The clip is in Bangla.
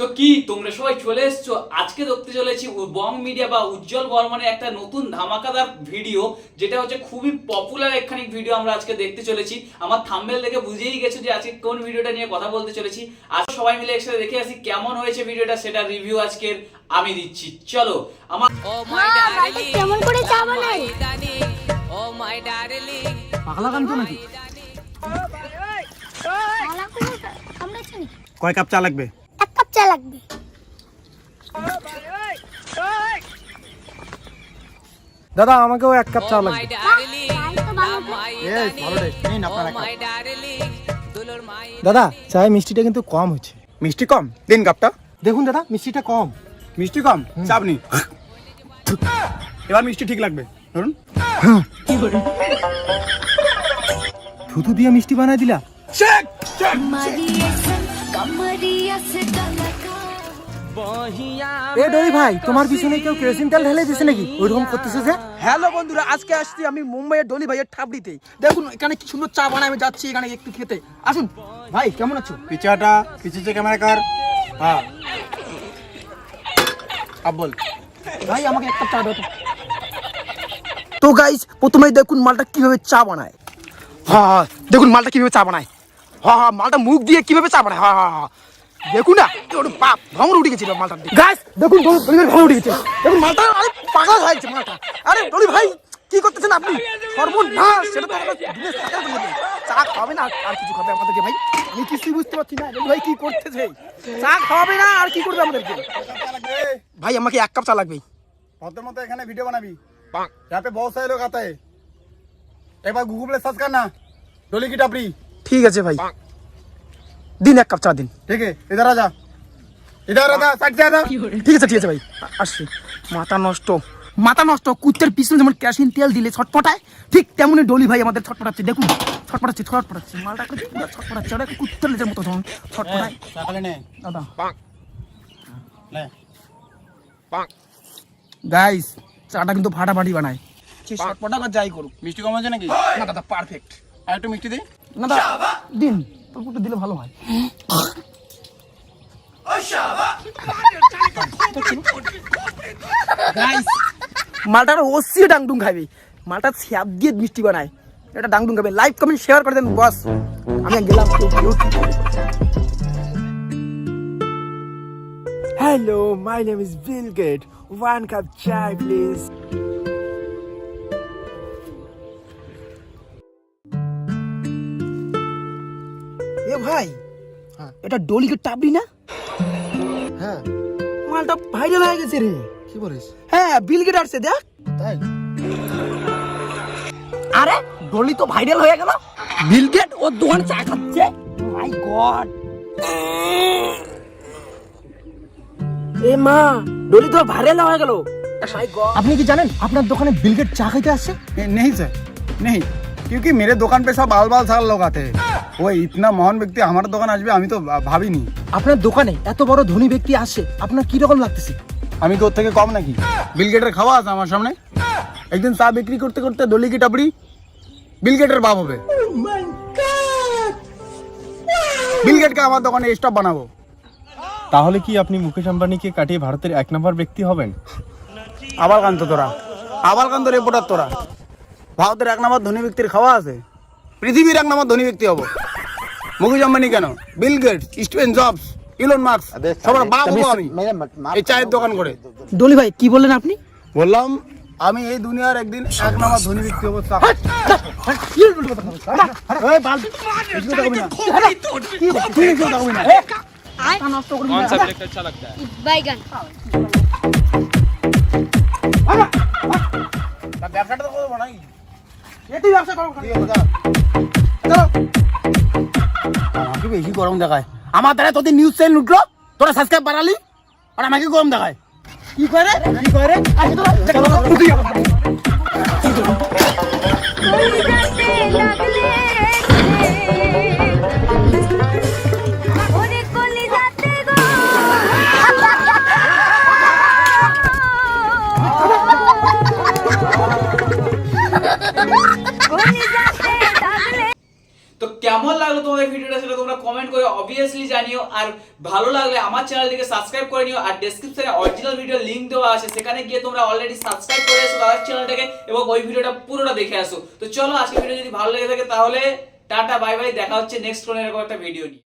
তো কি তোমরা সবাই চলে এসছো? আজকে দেখতে চলেছি বং মিডিয়া বা উজ্জ্বল বর্মনের একটা নতুন ধামাকাদার ভিডিও যেটা হচ্ছে খুবই পপুলার একখানি ভিডিও আমরা আজকে দেখতে চলেছি। আমার থাম্বেল দেখে বুঝেই গেছো যে আজকে কোন ভিডিওটা নিয়ে কথা বলতে চলেছি। আজ সবাই মিলে একসাথে দেখে আসি কেমন হয়েছে ভিডিওটা সেটা রিভিউ আজকের আমি দিচ্ছি। চলো আমার ও my মা, বাড়িতে darling, কেমন করে বানাই? darling, oh my darling. পাগলা গান তো নাকি? কয় কাপ চা লাগবে? এক লাগবে। দাদা আমাকেও এক কাপ চা Oh লাগবে। আপনার oh দাদা চায়ে মিষ্টিটা কিন্তু কম হচ্ছে। মিষ্টি কম? দিন কাপটা। দেখুন দাদা মিষ্টিটা কম। মিষ্টি কম? চাপ নেই এবার মিষ্টি ঠিক লাগবে। ধরুন। থুতু দিয়ে মিষ্টি বানাই দিলা। চেক চেক এ ডরি ভাই তোমার পিছনে কেউ কেরোসিন তেল ঢেলে দিছে নাকি? ওইরকম করতেছে যে? হ্যালো বন্ধুরা আজকে আসছি আমি মুম্বাইয়ের ডলি ভাইয়ের ঠাবড়িতে। দেখুন এখানে কি সুন্দর চা বানায় আমি যাচ্ছি এখানে একটু খেতে। আসুন ভাই কেমন আছো? পিছাটা ক্যামেরা কর। হ্যাঁ। ভাই আমাকে একটা চা দাও তো। তো গাইস প্রথমেই দেখুন মালটা কীভাবে চা বানায়। হ্যাঁ হ্যাঁ, দেখুন মালটা কীভাবে চা বানায়। হ্যাঁ হ্যাঁ মালটা মুখ দিয়ে কীভাবে চা বানায়। হ্যাঁ হ্যাঁ হ্যাঁ। দেখুন না ওর বাপ ভ্রমণ উঠে গেছিল মালটা গাইস দেখুন ডলি ডলি ভাই ভ্রমণ উঠে গেছে দেখুন মালটা আরে পাগল হয়ে গেছে মালটা আরে ডলি ভাই কি করতেছেন আপনি সর্বনাশ সেটা তো আমাদের দিনের সাথে বলবে। চা খাবে না আর- আর কিছু খাবে আমাদেরকে ভাই আমি কিছুই বুঝতে পারছি না ডলি ভাই কি করতেছে চা খাওয়াবে না আর কি করবে আমাদেরকে ভাই আমাকে এক কাপ চা লাগবে ভদ্র মতো এখানে ভিডিও বানাবি यहाँ पे बहुत सारे लोग आते हैं एक बार गूगल पे सर्च करना डोली की टपरी ঠিক আছে ভাই দিন এক কাপ চা দিন। ঠিক আছে ইদারা যা ইদারা যা সাইড যা ঠিক আছে ঠিক আছে ভাই। আসছি। মাথা নষ্ট। মাথা নষ্ট। কুত্তের পিছনে যেমন ক্যাশিন তেল দিলে ছটপটায় ঠিক তেমনই ডলি ভাই আমাদের ছটপটাচ্ছে। দেখুন ছটপটাচ্ছে ছটপটাচ্ছে। মালটা পুরো ছটপটাচ্ছে। ওটা কুত্তের লেজের মতো ধরুন ছটপটায়। সকালে নে। দাদা। পাক। নে। পাক। গাইস চাটা কিন্তু ফাটাফাটি বানায়। ছটপটা যাই করুক। মিষ্টি কম আছে নাকি? না দাদা পারফেক্ট আর একটু মিষ্টি দিন না দাদা দিন। একটু দিলে ভালো হয়। মালটার ওসিও ডাংডুং খাবে মালটা স্যাপ দিয়ে মিষ্টি বানায়। এটা ডাংডুং খাবে লাইক কমেন্ট শেয়ার করে দেন বস আমি গেলাম hello my name is Bill Gates one cup চাই প্লিজ ভাই এটা ডলিকে টাবলি না হ্যাঁ মালটা ভাইরাল হয়ে গেছে রে কি বলিস হ্যাঁ বিল গেট আসছে দেখ তাই আরে ডলি তো ভাইরাল হয়ে গেল বিল গেট ওর দোকানে চা খাচ্ছে মাই গড এ মা ডলি তো ভাইরাল হয়ে গেল মাই গড আপনি কি জানেন আপনার দোকানে বিলগেট চা খাইতে আসছে नहीं, नहीं सर नहीं क्योंकि मेरे दुकान पे सब बाल बाल साल लोग आते हैं ওই ইতনা মহান ব্যক্তি আমার দোকান আসবে আমি তো ভাবিনি। আপনার দোকানে এত বড় ধনী ব্যক্তি আসে আপনার কি রকম লাগতেছে? আমি কি ওর থেকে কম নাকি? বিলগেটের খাওয়া আছে আমার সামনে। একদিন চা বিক্রি করতে করতে দলি কি টাপড়ি? বিল গেটের বাপ হবে। বিলগেটকে আমার দোকানে স্টপ বানাবো। তাহলে কি আপনি মুকেশ আম্বানিকে কাটিয়ে ভারতের এক নম্বর ব্যক্তি হবেন? আবার কান্ত তোরা। আবার কান্ত রেপোর্টার তোরা। ভারতের এক নম্বর ধনী ব্যক্তির খাওয়া আছে। পৃথিবীর এক নম্বর ধনী ব্যক্তি হব। মুকেশ আম্বানি কেন? Bill Gates Steven Jobs Elon Musk সবার বাপ হব আমি। এই চায়ের দোকান করে। ডলি ভাই কি বললেন আপনি? বললাম আমি এই দুনিয়ার একদিন এক নম্বর ধনী ব্যক্তি হব ব্যবসাটা তো করব নাকি? এটাই ব্যবসা করো ঠিক আছে, যা। আমাকে বেশি গরম দেখায়। আমার দ্বারা তোদের নিউজ চ্যানেল উঠল? তোরা সাবস্ক্রাইব বাড়ালি? আর আমাকে গরম দেখায়। কি করে? কি করে? আরে তো ওরে কলি যাতে গো কলি যাতে লাগলে তো কেমন লাগল তোমাদের ভিডিওটা সেটা তোমরা কমেন্ট করে অবভিয়াসলি জানিও, আর ভালো লাগলে আমার চ্যানেলটিকে সাবস্ক্রাইব করে নিও, আর ডেসক্রিপশনে অরিজিনাল ভিডিও লিংক দেওয়া আছে, সেখানে গিয়ে তোমরা অলরেডি সাবস্ক্রাইব করে এসো দাদার চ্যানেলটাকে এবং ওই ভিডিওটা পুরোটা দেখে আসো। তো চলো আজকে ভিডিও যদি ভালো লেগে থাকে তাহলে টাটা বাই বাই দেখা হচ্ছে নেক্সট কোনো এরকম একটা ভিডিও নিয়ে।